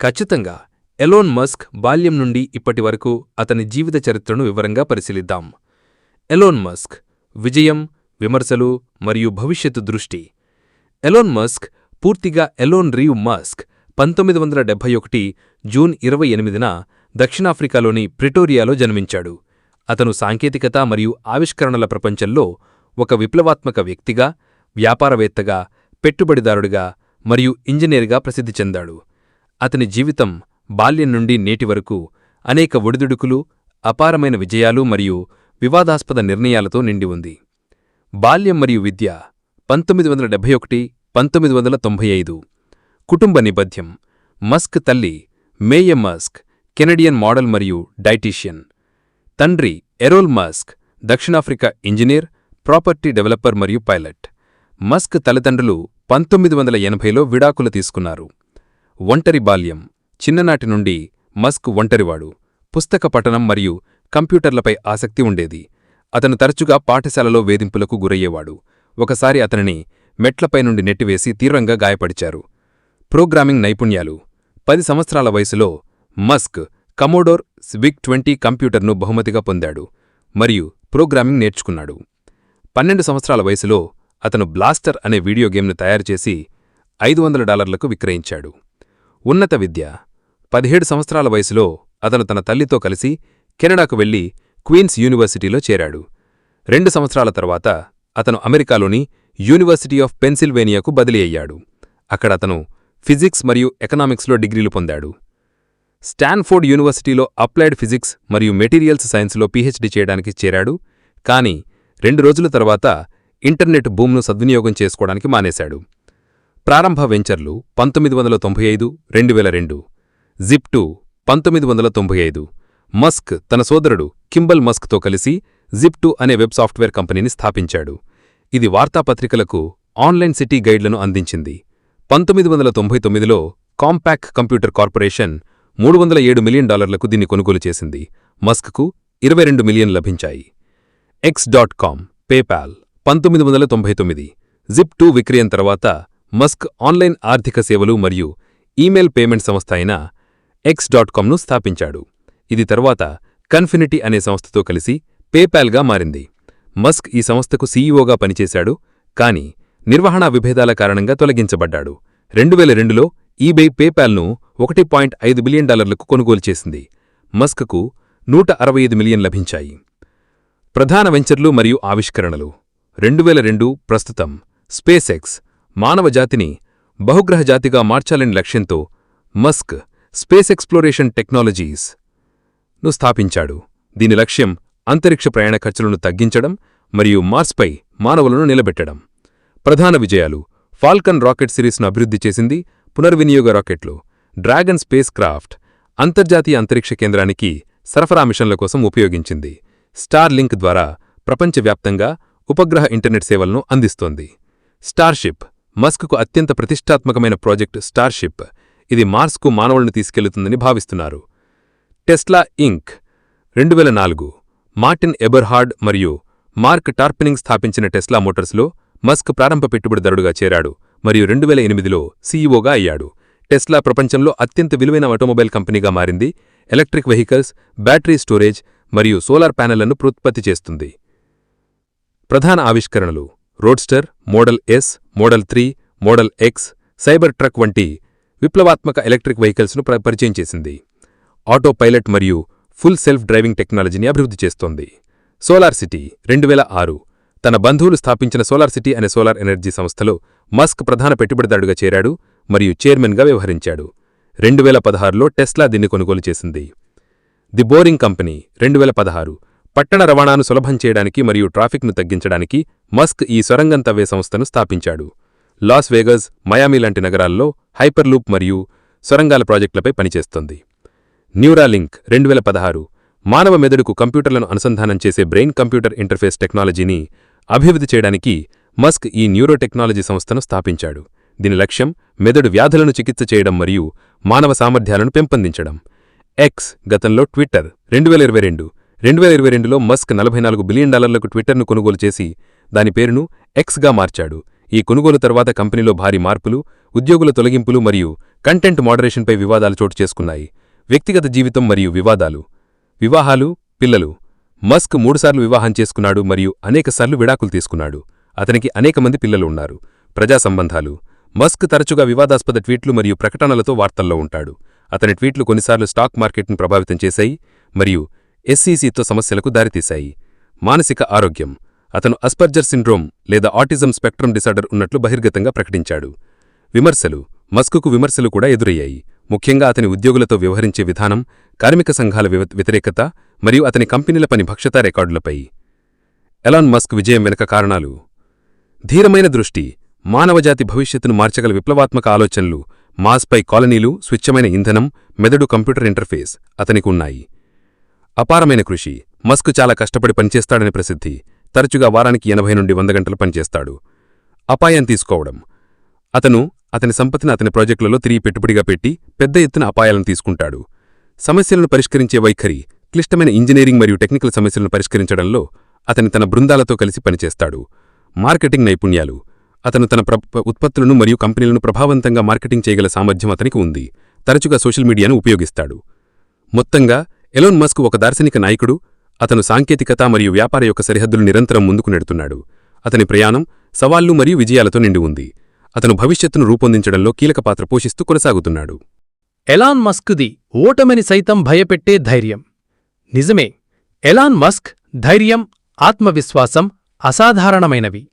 ఖచ్చితంగా Elon Musk బాల్యం నుండి ఇప్పటి వరకు అతని జీవిత చరిత్రను వివరంగా పరిశీలిద్దాం. ఎలోన్ మస్క్ విజయం విమర్శలు మరియు భవిష్యత్తు దృష్టి. ఎలోన్ మస్క్ పూర్తిగా ఎలోన్ రీవ్ మస్క్ పంతొమ్మిది వందల డెబ్బై ఒకటి జూన్ ఇరవై ఎనిమిదిన దక్షిణాఫ్రికాలోని ప్రిటోరియాలో జన్మించాడు. అతను సాంకేతికత మరియు ఆవిష్కరణల ప్రపంచంలో ఒక విప్లవాత్మక వ్యక్తిగా వ్యాపారవేత్తగా పెట్టుబడిదారుడిగా మరియు ఇంజనీర్గా ప్రసిద్ధి చెందాడు. అతని జీవితం బాల్యం నుండి నేటి వరకు అనేక ఒడిదుడుకులు అపారమైన విజయాలు మరియు వివాదాస్పద నిర్ణయాలతో నిండి ఉంది. బాల్యం మరియు విద్య పంతొమ్మిది వందల డెబ్బై ఒకటి పంతొమ్మిది వందల తొంభై ఐదు. కుటుంబ నిబద్ధ్యం మస్క్ తల్లి మేయ మస్క్ కెనడియన్ మోడల్ మరియు డైటీషియన్. తండ్రి ఎరోల్ మస్క్ దక్షిణాఫ్రికా ఇంజనీర్ ప్రాపర్టీ డెవలపర్ మరియు పైలట్. మస్క్ తల్లిదండ్రులు పంతొమ్మిది వందల ఎనభైలో విడాకులు తీసుకున్నారు. ఒంటరి బాల్యం. చిన్ననాటి నుండి మస్క్ ఒంటరివాడు. పుస్తక పఠనం మరియు కంప్యూటర్లపై ఆసక్తి ఉండేది. అతను తరచుగా పాఠశాలలో వేధింపులకు గురయ్యేవాడు. ఒకసారి అతనిని మెట్లపై నుండి నెట్టివేసి తీవ్రంగా గాయపడిచారు. ప్రోగ్రామింగ్ నైపుణ్యాలు. పది సంవత్సరాల వయసులో మస్క్ కమోడోర్ స్విగ్ ట్వంటీ కంప్యూటర్ను బహుమతిగా పొందాడు మరియు ప్రోగ్రామింగ్ నేర్చుకున్నాడు. పన్నెండు సంవత్సరాల వయసులో అతను బ్లాస్టర్ అనే వీడియో గేమ్ను తయారుచేసి ఐదు వందల డాలర్లకు విక్రయించాడు. ఉన్నత విద్య. పదిహేడు సంవత్సరాల వయసులో అతను తన తల్లితో కలిసి కెనడాకు వెళ్ళి క్వీన్స్ యూనివర్సిటీలో చేరాడు. రెండు సంవత్సరాల తర్వాత అతను అమెరికాలోని యూనివర్సిటీ ఆఫ్ పెన్సిల్వేనియాకు బదిలీ అయ్యాడు. అక్కడ అతను ఫిజిక్స్ మరియు ఎకనామిక్స్లో డిగ్రీలు పొందాడు. స్టాన్ఫోర్డ్ యూనివర్సిటీలో అప్లైడ్ ఫిజిక్స్ మరియు మెటీరియల్స్ సైన్స్లో పీహెచ్డీ చేయడానికి చేరాడు. కానీ రెండు రోజుల తర్వాత ఇంటర్నెట్ భూమ్ను సద్వినియోగం చేసుకోవడానికి మానేశాడు. ప్రారంభ వెంచర్లు పంతొమ్మిది వందల తొంభై ఐదు రెండు వేల రెండు. జిప్ టూ పంతొమ్మిది వందల తొంభై ఐదు. మస్క్ తన సోదరుడు కింబల్ మస్క్తో కలిసి జిప్ టూ అనే వెబ్ సాఫ్ట్వేర్ కంపెనీని స్థాపించాడు. ఇది వార్తాపత్రికలకు ఆన్లైన్ సిటీ గైడ్లను అందించింది. పంతొమ్మిది వందల తొంభై తొమ్మిదిలో కాంపాక్ కంప్యూటర్ కార్పొరేషన్ మూడు వందల ఏడు మిలియన్ డాలర్లకు దీన్ని కొనుగోలు చేసింది. మస్క్కు ఇరవై రెండు మిలియన్ లభించాయి. ఎక్స్ డాట్ కామ్ పేపాల్ పంతొమ్మిది వందల తొంభై తొమ్మిది. జిప్ టూ విక్రయం తర్వాత మస్క్ ఆన్లైన్ ఆర్థిక సేవలు మరియు ఈమెయిల్ పేమెంట్ సంస్థ అయిన ఎక్స్ డాట్ కామ్ను స్థాపించాడు. ఇది తరువాత కన్ఫినిటీ అనే సంస్థతో కలిసి పేపాల్గా మారింది. మస్క్ ఈ సంస్థకు సీఈఓగా పనిచేశాడు కాని నిర్వహణా విభేదాల కారణంగా తొలగించబడ్డాడు. రెండువేల రెండులో ఈబే పేపాల్ను ఒకటి పాయింట్ ఐదు బిలియన్ డాలర్లకు కొనుగోలు చేసింది. మస్క్కు నూట అరవై ఐదు మిలియన్ లభించాయి. ప్రధాన వెంచర్లు మరియు ఆవిష్కరణలు. రెండువేల రెండు ప్రస్తుతం స్పేస్ మానవ జాతిని బహుగ్రహ జాతిగా మార్చాలని లక్ష్యంతో మస్క్ స్పేస్ ఎక్స్ప్లోరేషన్ టెక్నాలజీస్ను స్థాపించాడు. దీని లక్ష్యం అంతరిక్ష ప్రయాణ ఖర్చులను తగ్గించడం మరియు మార్స్పై మానవులను నిలబెట్టడం. ప్రధాన విజయాలు ఫాల్కన్ రాకెట్ సిరీస్ను అభివృద్ధి చేసింది పునర్వినియోగ రాకెట్లు. డ్రాగన్ స్పేస్ క్రాఫ్ట్ అంతర్జాతీయ అంతరిక్ష కేంద్రానికి సరఫరా మిషన్ల కోసం ఉపయోగించింది. స్టార్ లింక్ ద్వారా ప్రపంచవ్యాప్తంగా ఉపగ్రహ ఇంటర్నెట్ సేవలను అందిస్తోంది. స్టార్షిప్ మస్క్కు అత్యంత ప్రతిష్టాత్మకమైన ప్రాజెక్ట్ స్టార్షిప్. ఇది మార్స్కు మానవులను తీసుకెళ్ళుతుందని భావిస్తున్నారు. టెస్లా ఇంక్ రెండు వేల నాలుగు మార్టిన్ ఎబర్హార్డ్ మరియు మార్క్ టార్పెనింగ్ స్థాపించిన టెస్లా మోటార్స్లో మస్క్ ప్రారంభ పెట్టుబడిదారుడుగా చేరాడు మరియు రెండు వేల ఎనిమిదిలో సీఈఓగా అయ్యాడు. టెస్లా ప్రపంచంలో అత్యంత విలువైన ఆటోమొబైల్ కంపెనీగా మారింది. ఎలక్ట్రిక్ వెహికల్స్ బ్యాటరీ స్టోరేజ్ మరియు సోలార్ ప్యానెళ్ళను ప్రోత్పత్తి చేస్తుంది. ప్రధాన ఆవిష్కరణలు roadster model S model three model X cyber truck వంటి విప్లవాత్మక ఎలక్ట్రిక్ వెహికల్స్ను పరిచయం చేసింది. ఆటో పైలట్ మరియు ఫుల్ సెల్ఫ్ డ్రైవింగ్ టెక్నాలజీని అభివృద్ధి చేస్తోంది. సోలార్ సిటీ రెండు ఆరు తన బంధువులు స్థాపించిన సోలార్ సిటీ అనే సోలార్ ఎనర్జీ సంస్థలో మస్క్ ప్రధాన పెట్టుబడిదారుడుగా చేరాడు మరియు చైర్మన్గా వ్యవహరించాడు. రెండు వేల పదహారులో టెస్లా దీన్ని కొనుగోలు చేసింది. ది బోరింగ్ కంపెనీ రెండు వేల పదహారు పట్టణ రవాణాను సులభం చేయడానికి మరియు ట్రాఫిక్ను తగ్గించడానికి మస్క్ ఈ సొరంగం తవ్వే సంస్థను స్థాపించాడు. లాస్ వేగస్ మయామి లాంటి నగరాల్లో హైపర్లూప్ మరియు సొరంగాల ప్రాజెక్టులపై పనిచేస్తోంది. న్యూరాలింక్ రెండు వేల పదహారు మానవ మెదడుకు కంప్యూటర్లను అనుసంధానం చేసే బ్రెయిన్ కంప్యూటర్ ఇంటర్ఫేస్ టెక్నాలజీని అభివృద్ధి చేయడానికి మస్క్ ఈ న్యూరోటెక్నాలజీ సంస్థను స్థాపించాడు. దీని లక్ష్యం మెదడు వ్యాధులను చికిత్స చేయడం మరియు మానవ సామర్థ్యాలను పెంపొందించడం. ఎక్స్ గతంలో ట్విట్టర్ రెండు వేల ఇరవై రెండు రెండు వేల ఇరవై రెండులో మస్క్ నలభై నాలుగు బిలియన్ డాలర్లకు ట్విట్టర్ను కొనుగోలు చేసి దాని పేరును ఎక్స్గా మార్చాడు. ఈ కొనుగోలు తర్వాత కంపెనీలో భారీ మార్పులు ఉద్యోగుల తొలగింపులు మరియు కంటెంట్ మోడరేషన్పై వివాదాలు చోటు చేసుకున్నాయి. వ్యక్తిగత జీవితం మరియు వివాదాలు. వివాహాలు పిల్లలు. మస్క్ మూడుసార్లు వివాహం చేసుకున్నాడు మరియు అనేకసార్లు విడాకులు తీసుకున్నాడు. అతనికి అనేక మంది పిల్లలు ఉన్నారు. ప్రజా సంబంధాలు. మస్క్ తరచుగా వివాదాస్పద ట్వీట్లు మరియు ప్రకటనలతో వార్తల్లో ఉంటాడు. అతని ట్వీట్లు కొన్నిసార్లు స్టాక్ మార్కెట్ను ప్రభావితం చేశాయి మరియు ఎస్సీసీతో సమస్యలకు దారితీశాయి. మానసిక ఆరోగ్యం. అతను అస్పర్జర్ సిండ్రోమ్ లేదా ఆటిజం స్పెక్ట్రమ్ డిసార్డర్ ఉన్నట్లు బహిర్గతంగా ప్రకటించాడు. విమర్శలు. మస్కుకు విమర్శలు కూడా ఎదురయ్యాయి. ముఖ్యంగా అతని ఉద్యోగులతో వ్యవహరించే విధానం కార్మిక సంఘాల వ్యతిరేకత మరియు అతని కంపెనీల పని భక్షతా రికార్డులపై. ఎలాన్ మస్క్ విజయం వెనుక కారణాలు. ధీరమైన దృష్టి. మానవజాతి భవిష్యత్తును మార్చగల విప్లవాత్మక ఆలోచనలు మాస్పై కాలనీలు స్వచ్ఛమైన ఇంధనం మెదడు కంప్యూటర్ ఇంటర్ఫేస్ అతనికి ఉన్నాయి. అపారమైన కృషి. మస్క్ చాలా కష్టపడి పనిచేస్తాడని ప్రసిద్ధి. తరచుగా వారానికి ఎనభై నుండి వంద గంటలు పనిచేస్తాడు. అపాయం తీసుకోవడం. అతను అతని సంపత్తిని అతని ప్రాజెక్టులలో తిరిగి పెట్టుబడిగా పెట్టి పెద్ద ఎత్తున అపాయాలను తీసుకుంటాడు. సమస్యలను పరిష్కరించే వైఖరి క్లిష్టమైన ఇంజనీరింగ్ మరియు టెక్నికల్ సమస్యలను పరిష్కరించడంలో అతని తన బృందాలతో కలిసి పనిచేస్తాడు. మార్కెటింగ్ నైపుణ్యాలు. అతను తన ఉత్పత్తులను మరియు కంపెనీలను ప్రభావవంతంగా మార్కెటింగ్ చేయగల సామర్థ్యం అతనికి ఉంది. తరచుగా సోషల్ మీడియాను ఉపయోగిస్తాడు. మొత్తంగా ఎలోన్ మస్క్ ఒక దార్శనిక నాయకుడు. అతను సాంకేతికత మరియు వ్యాపార యొక్క సరిహద్దులు నిరంతరం ముందుకు నెడుతున్నాడు. అతని ప్రయాణం సవాళ్ళు మరియు విజయాలతో నిండి ఉంది. అతను భవిష్యత్తును రూపొందించడంలో కీలక పాత్ర పోషిస్తూ కొనసాగుతున్నాడు. ఎలాన్ మస్క్ది ఓటమిని సైతం భయపెట్టే ధైర్యం. నిజమే ఎలాన్ మస్క్ ధైర్యం ఆత్మవిశ్వాసం అసాధారణమైనవి.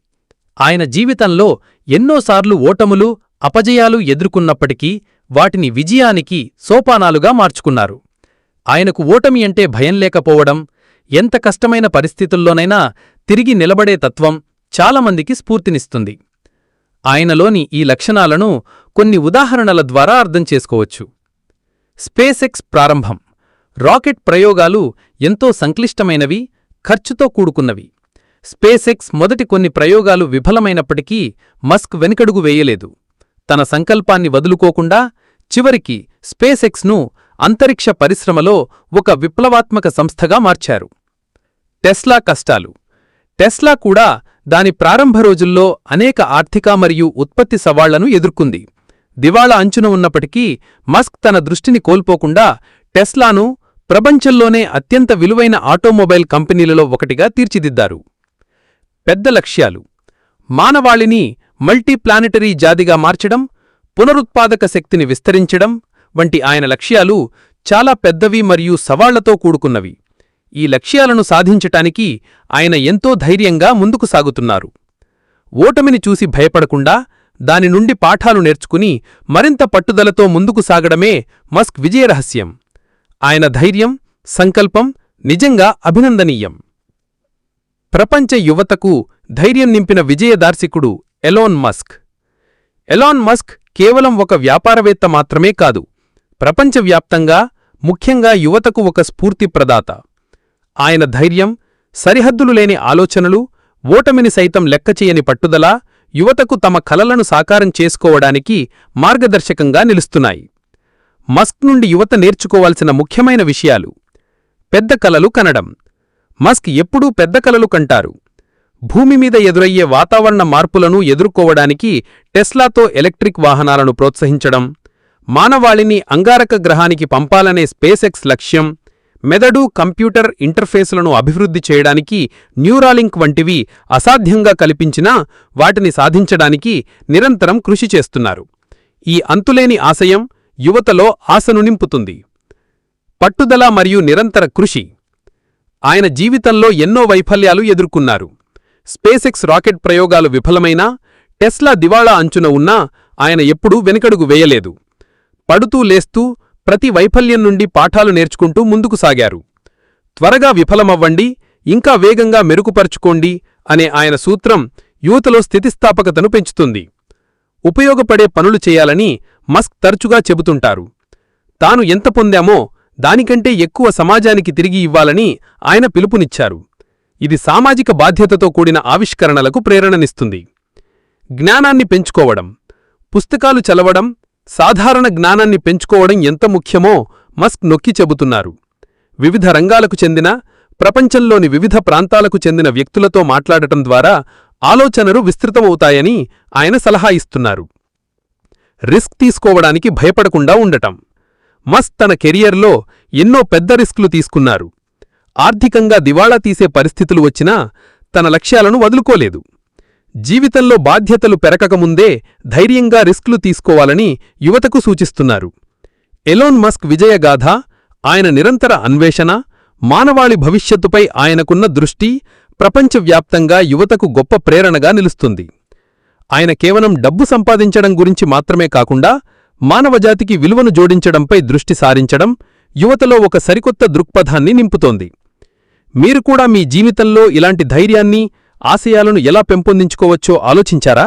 ఆయన జీవితంలో ఎన్నోసార్లు ఓటములు అపజయాలు ఎదుర్కొన్నప్పటికీ వాటిని విజయానికి సోపానాలుగా మార్చుకున్నారు. ఆయనకు ఓటమి అంటే భయం లేకపోవడం ఎంత కష్టమైన పరిస్థితుల్లోనైనా తిరిగి నిలబడే తత్వం చాలామందికి స్ఫూర్తినిస్తుంది. ఆయనలోని ఈ లక్షణాలను కొన్ని ఉదాహరణల ద్వారా అర్థం చేసుకోవచ్చు. స్పేసెక్స్ ప్రారంభం. రాకెట్ ప్రయోగాలు ఎంతో సంక్లిష్టమైనవి ఖర్చుతో కూడుకున్నవి. స్పేసెక్స్ మొదటి కొన్ని ప్రయోగాలు విఫలమైనప్పటికీ మస్క్ వెనుకడుగు వేయలేదు. తన సంకల్పాన్ని వదులుకోకుండా చివరికి స్పేసెక్స్ను అంతరిక్ష పరిశ్రమలో ఒక విప్లవాత్మక సంస్థగా మార్చారు. టెస్లా కష్టాలు. టెస్లా కూడా దాని ప్రారంభ రోజుల్లో అనేక ఆర్థిక మరియు ఉత్పత్తి సవాళ్ళను ఎదుర్కొంది. దివాళా అంచున ఉన్నప్పటికీ మస్క్ తన దృష్టిని కోల్పోకుండా టెస్లాను ప్రపంచంలోనే అత్యంత విలువైన ఆటోమొబైల్ కంపెనీలలో ఒకటిగా తీర్చిదిద్దారు. పెద్ద లక్ష్యాలు. మానవాళిని మల్టీప్లానెటరీ జాతిగా మార్చడం పునరుత్పాదక శక్తిని విస్తరించడం వంటి ఆయన లక్ష్యాలు చాలా పెద్దవి మరియు సవాళ్ళతో కూడుకున్నవి. ఈ లక్ష్యాలను సాధించటానికి ఆయన ఎంతో ధైర్యంగా ముందుకు సాగుతున్నారు. ఓటమిని చూసి భయపడకుండా దాని నుండి పాఠాలు నేర్చుకుని మరింత పట్టుదలతో ముందుకు సాగడమే మస్క్ విజయరహస్యం ఆయన ధైర్యం సంకల్పం నిజంగా అభినందనీయం. ప్రపంచ యువతకు ధైర్యం నింపిన విజయదార్శికుడు ఎలోన్ మస్క్. ఎలాన్ మస్క్ కేవలం ఒక వ్యాపారవేత్త మాత్రమే కాదు ప్రపంచవ్యాప్తంగా ముఖ్యంగా యువతకు ఒక స్ఫూర్తి ప్రదాత. ఆయన ధైర్యం సరిహద్దులు లేని ఆలోచనలు ఓటమిని సైతం లెక్కచేయని పట్టుదల యువతకు తమ కలలను సాకారం చేసుకోవడానికి మార్గదర్శకంగా నిలుస్తున్నాయి. మస్క్ నుండి యువత నేర్చుకోవాల్సిన ముఖ్యమైన విషయాలు. పెద్ద కలలు కనడం. మస్క్ ఎప్పుడూ పెద్ద కలలు కంటారు. భూమి మీద ఎదురయ్యే వాతావరణ మార్పులను ఎదుర్కోవడానికి టెస్లాతో ఎలక్ట్రిక్ వాహనాలను ప్రోత్సహించడం మానవాళిని అంగారక గ్రహానికి పంపాలనే స్పేసెక్స్ లక్ష్యం మెదడు కంప్యూటర్ ఇంటర్ఫేసులను అభివృద్ధి చేయడానికి న్యూరాలింక్ వంటివి అసాధ్యంగా కల్పించినా వాటిని సాధించడానికి నిరంతరం కృషి చేస్తున్నారు. ఈ అంతులేని ఆశయం యువతలో ఆశను నింపుతుంది. పట్టుదల మరియు నిరంతర కృషి. ఆయన జీవితంలో ఎన్నో వైఫల్యాలు ఎదుర్కొన్నారు. స్పేసెక్స్ రాకెట్ ప్రయోగాలు విఫలమైనా టెస్లా దివాళా అంచున ఉన్నా ఆయన ఎప్పుడూ వెనకడుగు వేయలేదు. పడుతూ లేస్తూ ప్రతి వైఫల్యం నుండి పాఠాలు నేర్చుకుంటూ ముందుకు సాగారు. త్వరగా విఫలమవ్వండి ఇంకా వేగంగా మెరుగుపరుచుకోండి అనే ఆయన సూత్రం యువతలో స్థితిస్థాపకతను పెంచుతుంది. ఉపయోగపడే పనులు చేయాలని మస్క్ తరచుగా చెబుతుంటారు. తాను ఎంత పొందామో దానికంటే ఎక్కువ సమాజానికి తిరిగి ఇవ్వాలని ఆయన పిలుపునిచ్చారు. ఇది సామాజిక బాధ్యతతో కూడిన ఆవిష్కరణలకు ప్రేరణనిస్తుంది. జ్ఞానాన్ని పెంచుకోవడం పుస్తకాలు చదవడం సాధారణ జ్ఞానాన్ని పెంచుకోవడం ఎంత ముఖ్యమో మస్క్ నొక్కి చెబుతున్నారు. వివిధ రంగాలకు చెందిన ప్రపంచంలోని వివిధ ప్రాంతాలకు చెందిన వ్యక్తులతో మాట్లాడటం ద్వారా ఆలోచనలు విస్తృతమవుతాయని ఆయన సలహా ఇస్తున్నారు. రిస్క్ తీసుకోవడానికి భయపడకుండా ఉండటం. మస్క్ తన కెరియర్లో ఎన్నో పెద్ద రిస్క్లు తీసుకున్నారు. ఆర్థికంగా దివాళా తీసే పరిస్థితులు వచ్చినా తన లక్ష్యాలను వదులుకోలేదు. జీవితంలో బాధ్యతలు పెరకకముందే ధైర్యంగా రిస్క్లు తీసుకోవాలని యువతకు సూచిస్తున్నారు. ఎలోన్ మస్క్ విజయగాథ ఆయన నిరంతర అన్వేషణ మానవాళి భవిష్యత్తుపై ఆయనకున్న దృష్టి ప్రపంచవ్యాప్తంగా యువతకు గొప్ప ప్రేరణగా నిలుస్తుంది. ఆయన కేవలం డబ్బు సంపాదించడం గురించి మాత్రమే కాకుండా మానవజాతికి విలువను జోడించడంపై దృష్టి సారించడం యువతలో ఒక సరికొత్త దృక్పథాన్ని నింపుతోంది. మీరు కూడా మీ జీవితంలో ఇలాంటి ధైర్యాన్ని ఆశయాలను ఎలా పెంపొందించుకోవచ్చో ఆలోచించారా?